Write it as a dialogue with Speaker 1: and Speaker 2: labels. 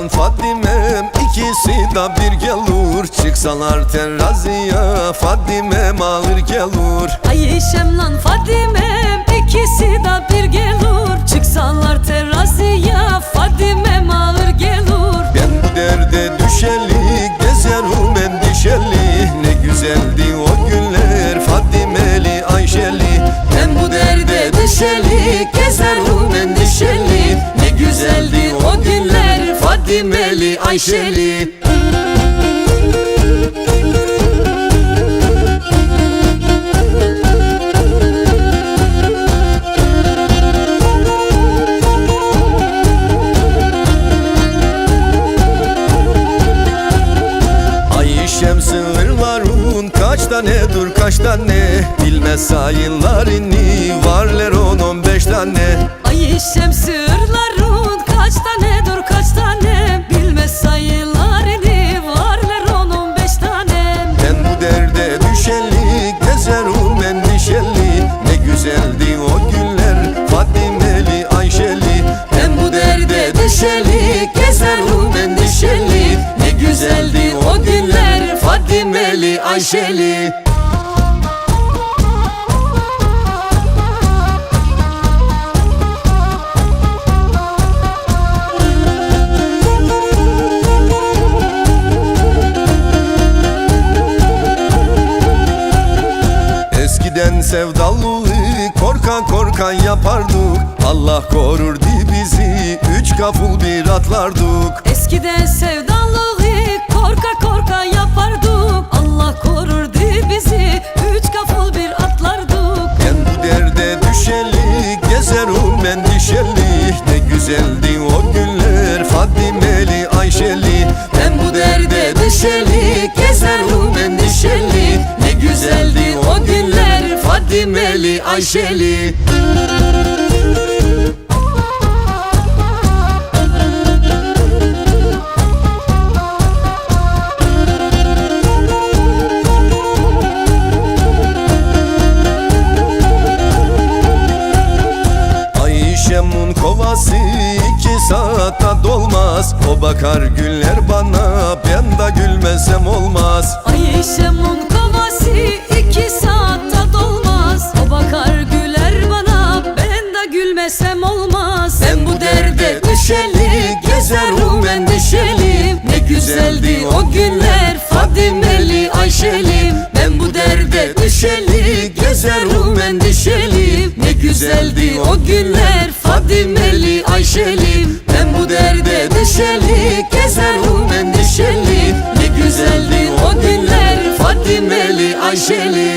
Speaker 1: Aman Fadime'm ikisi da bir gelur. Çıksalar teraziye Fadime'm ağır gelur.
Speaker 2: Ay işem lan Fadime'm ikisi da bir gelur. Çıksalar teraziye Fadime'm ağır gelur.
Speaker 1: Ben bu derde düşeli gezerum endişeli. Ne güzeldi o günler Fadimeli Ayşeli. Ben bu derde düşeli gezerum Fadimeli Ayşeli. Ayşem sığırların kaç tane dur kaç tane Bilmez sayılarını varlar on on beş tane
Speaker 2: Ayşem sırların
Speaker 1: Fadimeli Ayşeli. Eskiden sevdalığı korka korka yapardık. Allah korurdu bizi üç kaful bir atlardık.
Speaker 2: Eskiden sevdalığı korka korka yapardık Allah korurdu bizi. Üç kaful bir atlardık
Speaker 1: Ben bu derde düşeli gezerim endişeli Ne güzeldi o günler Fadimeli Ayşeli. Ben bu derde düşeli gezerim endişeli Ne güzeldi o günler Fadimeli Ayşeli. Ayşem'un dolmaz O bakar güller bana ben de gülmesem olmaz.
Speaker 2: Ayşem'un kovası iki saatte dolmaz. O bakar güler bana ben de gülmesem olmaz.
Speaker 1: Ben bu derde düşeli gezerim endişeli. Ne güzeldi o günler Fadimeli Ayşeli Ben bu derde düşeli gezerim endişeli. Ne güzeldi o günler gezerim